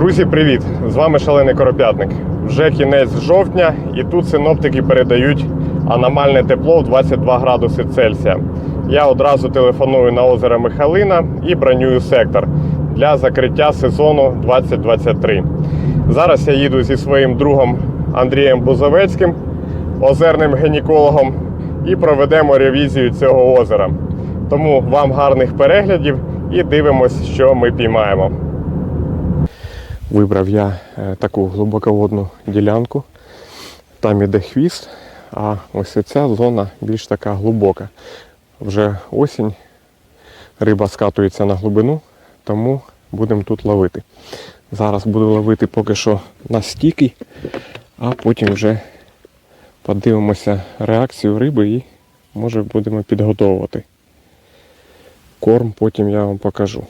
Друзі, привіт! З вами шалений коропятник. Вже кінець жовтня, і тут синоптики передають аномальне тепло в 22 градуси Цельсія. Я одразу телефоную на озеро Михалина і бронюю сектор для закриття сезону 2023. Зараз я їду зі своїм другом Андрієм Бузовецьким, озерним гінекологом, і проведемо ревізію цього озера. Тому вам гарних переглядів і дивимось, що ми піймаємо. Вибрав я е, таку глибоководну ділянку. Там іде хвіст, а ось ця зона більш така глибока. Вже осінь, риба скатується на глибину, тому будемо тут ловити. Зараз буду ловити поки що на стіки, а потім вже подивимося реакцію риби і може будемо підготовувати. Корм потім я вам покажу.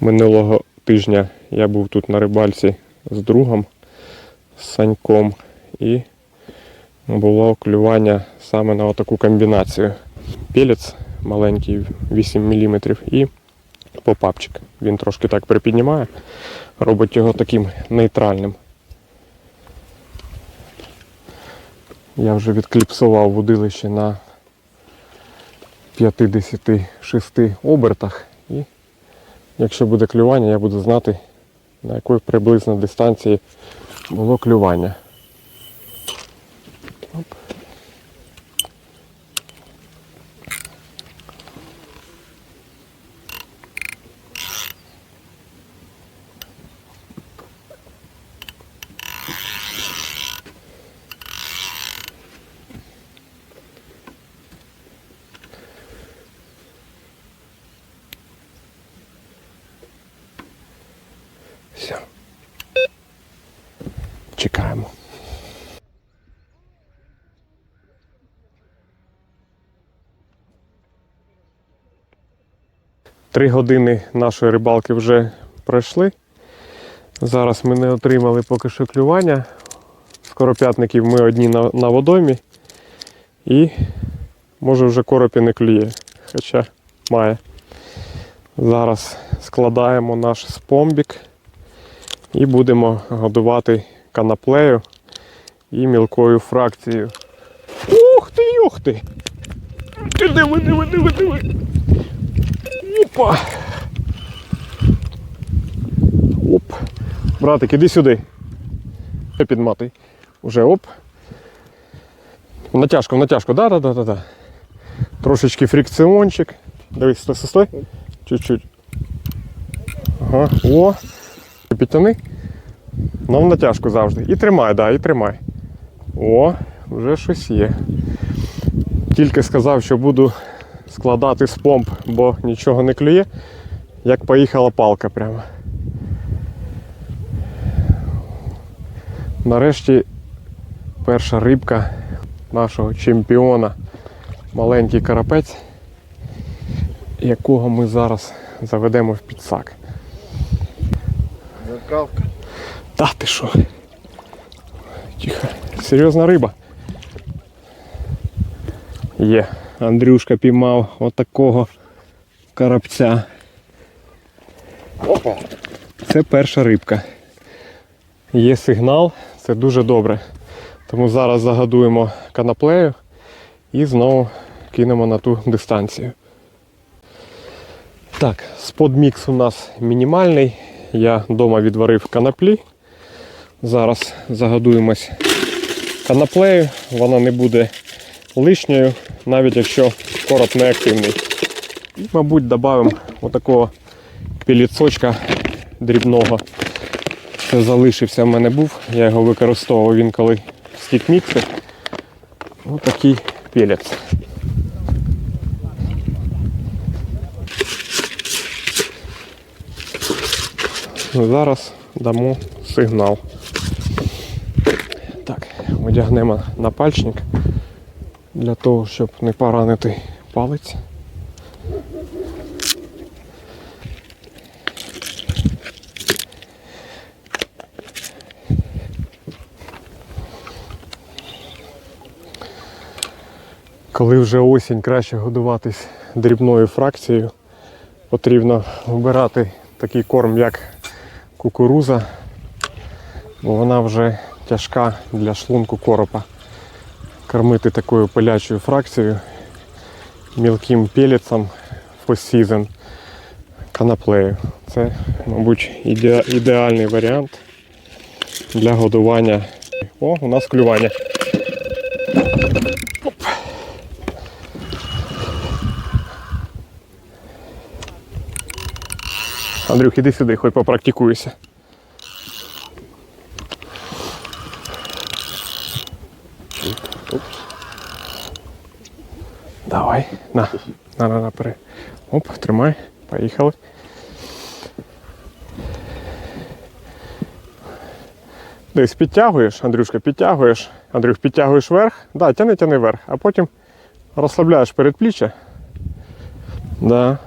Минулого тижня я був тут на рибальці з другом, з Саньком, і було клювання саме на таку комбінацію. Пелець маленький 8 мм і попапчик. Він трошки так припіднімає, робить його таким нейтральним. Я вже відкліпсував вудилище на 56 обертах якщо буде клювання, я буду знати, на якої приблизно дистанції було клювання. Три години нашої рибалки вже пройшли. Зараз ми не отримали поки що клювання. Скоропятників ми одні на, на водоймі. І може вже коропі не клює, хоча має. Зараз складаємо наш спомбік і будемо годувати канаплею і мілкою фракцією. Ух ти, ти! Ти диви, диви, диви, диви! Опа! Оп! Братик, іди сюди. Підматий. Уже оп. Натяжку, в натяжку, да, да, да, да, да. Трошечки фрикціончик. Дивись, стой, стой. Чуть-чуть. Ага. О! Підтяни. Ну, в натяжку завжди. І тримай, да, і тримай. О, вже щось є. Тільки сказав, що буду складати з помп, бо нічого не клює, як поїхала палка прямо. Нарешті перша рибка нашого чемпіона, маленький карапець, якого ми зараз заведемо в підсак. Зеркалка. Та ти що? Тихо. Серйозна риба. Є. Андрюшка піймав отакого карапця. Опа. Це перша рибка. Є сигнал, це дуже добре. Тому зараз загадуємо канаплею і знову кинемо на ту дистанцію. Так, сподмікс у нас мінімальний. Я вдома відварив канаплі. Зараз загадуємось канаплею, вона не буде лишньою, навіть якщо короб не активний. І, мабуть, додамо отакого піліцочка дрібного. Це залишився в мене був, я його використовував він коли в стікміксі. Ось такий пілець. Зараз дамо сигнал. Так, одягнемо напальчник для того, щоб не поранити палець. Коли вже осінь краще годуватись дрібною фракцією, потрібно вибирати такий корм, як кукуруза, бо вона вже тяжка для шлунку коропа. Кормити такою пилячою фракцією, мілким пелецом фосізен, канаплею. Це, мабуть, іде- ідеальний варіант для годування. О, у нас клювання. Оп. Андрюх, іди сюди, хоч попрактикуйся. Давай, на, на, на, на, бери. Оп, тримай, поїхали. Десь підтягуєш, Андрюшка, підтягуєш. Андрюх, підтягуєш вверх. Да, тяни, тяни вверх, а потім розслабляєш передпліччя. Да.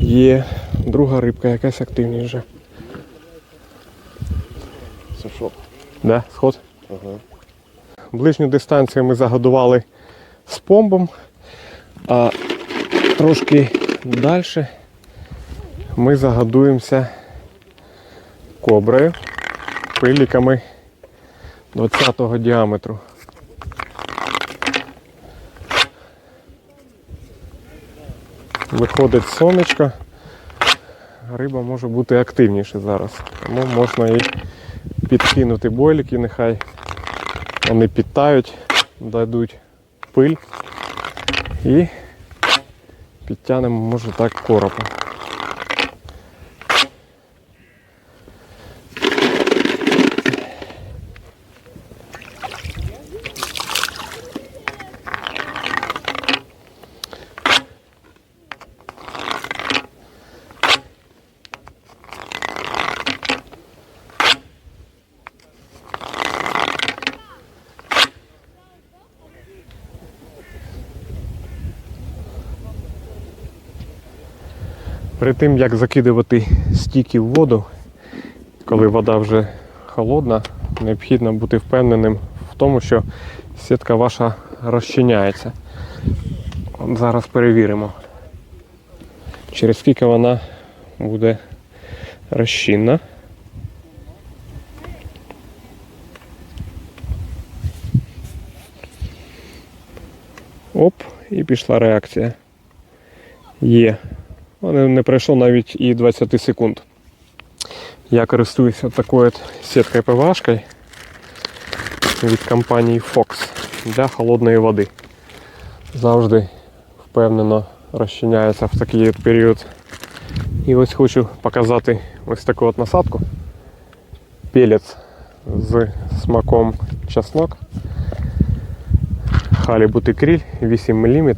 Є друга рибка, якась активніша. Це що? Да, сход. Ага. Ближню дистанцію ми загодували з помбом, а трошки далі ми загодуємося коброю, пиліками 20-го діаметру. Виходить сонечко, риба може бути активніше зараз, тому можна і підкинути бойлики, нехай вони підтають, дадуть пиль і підтягнемо, може так, коропа. Перед тим як закидувати стіки в воду, коли вода вже холодна, необхідно бути впевненим в тому, що сітка ваша розчиняється. От зараз перевіримо, через скільки вона буде розчинна. Оп, і пішла реакція. Є. Не, пройшло навіть і 20 секунд. Я користуюся такою сіткою ПВАшкою від компанії Fox для холодної води. Завжди впевнено розчиняється в такий період. І ось хочу показати ось таку от насадку. Пелець з смаком чеснок. Халібути кріль 8 мм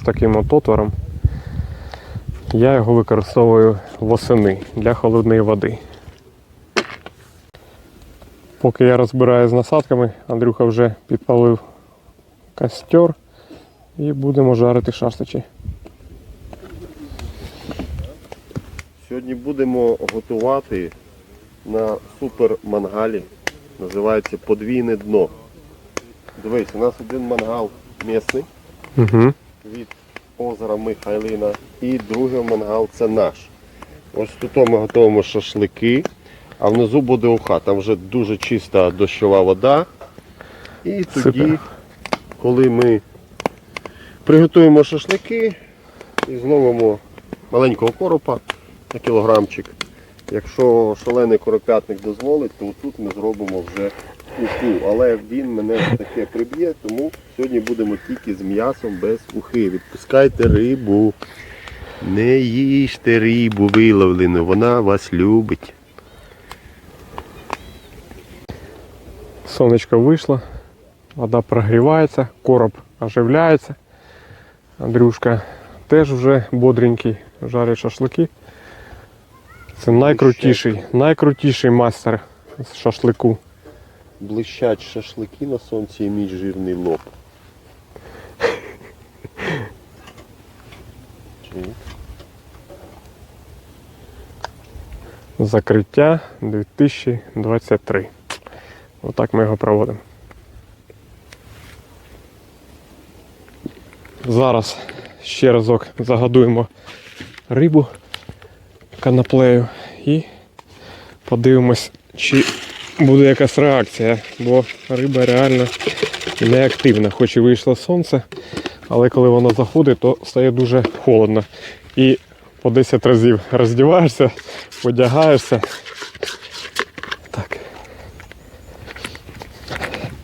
з таким от отвором. Я його використовую восени для холодної води. Поки я розбираю з насадками, Андрюха вже підпалив костер і будемо жарити шашличі. Сьогодні будемо готувати на супер мангалі. Називається подвійне дно. Дивись, у нас один мангал місний Угу. від озера Михайлина і другий мангал це наш. Ось тут ми готуємо шашлики, а внизу буде уха. Там вже дуже чиста дощова вода. І тоді, коли ми приготуємо шашлики і зловимо маленького коропа на кілограмчик. Якщо шалений коропятник дозволить, то тут ми зробимо вже уху. Але він мене таке приб'є, тому сьогодні будемо тільки з м'ясом без ухи. Відпускайте рибу. Не їжте рибу виловлену, вона вас любить. Сонечко вийшло, вода прогрівається, короб оживляється. Андрюшка теж вже бодренький, жарить шашлики. Це найкрутіший, найкрутіший майстер з шашлику. Блищать шашлики на сонці і мій жирний лоб. Закриття 2023. Отак ми його проводимо. Зараз ще разок загадуємо рибу канаплею і подивимось, чи буде якась реакція, бо риба реально неактивна, хоч і вийшло сонце, але коли воно заходить, то стає дуже холодно. І по 10 разів роздіваєшся, одягаєшся. Так.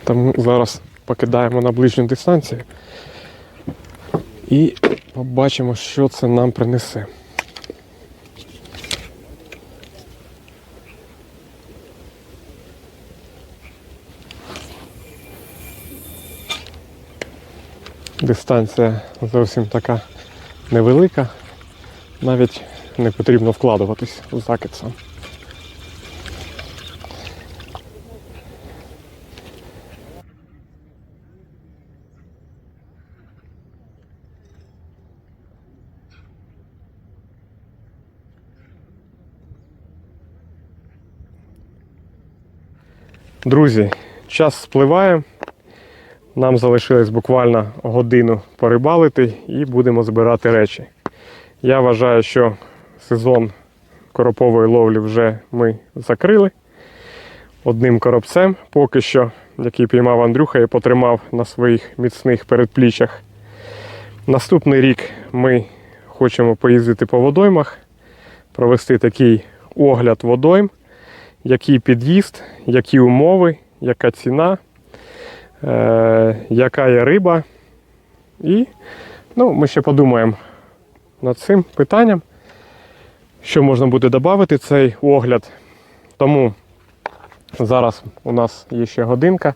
Тому зараз покидаємо на ближню дистанцію і побачимо, що це нам принесе. Дистанція зовсім така невелика, навіть не потрібно вкладуватись у закид сам. Друзі, час спливає. Нам залишилось буквально годину порибалити і будемо збирати речі. Я вважаю, що сезон коропової ловлі вже ми закрили. Одним коробцем поки що, який піймав Андрюха і потримав на своїх міцних передпліччях. Наступний рік ми хочемо поїздити по водоймах, провести такий огляд водойм, який під'їзд, які умови, яка ціна е, яка є риба. І ну, ми ще подумаємо над цим питанням, що можна буде додати цей огляд. Тому зараз у нас є ще годинка.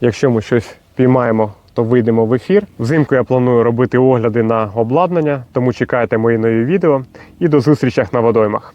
Якщо ми щось піймаємо, то вийдемо в ефір. Взимку я планую робити огляди на обладнання, тому чекайте мої нові відео і до зустрічах на водоймах.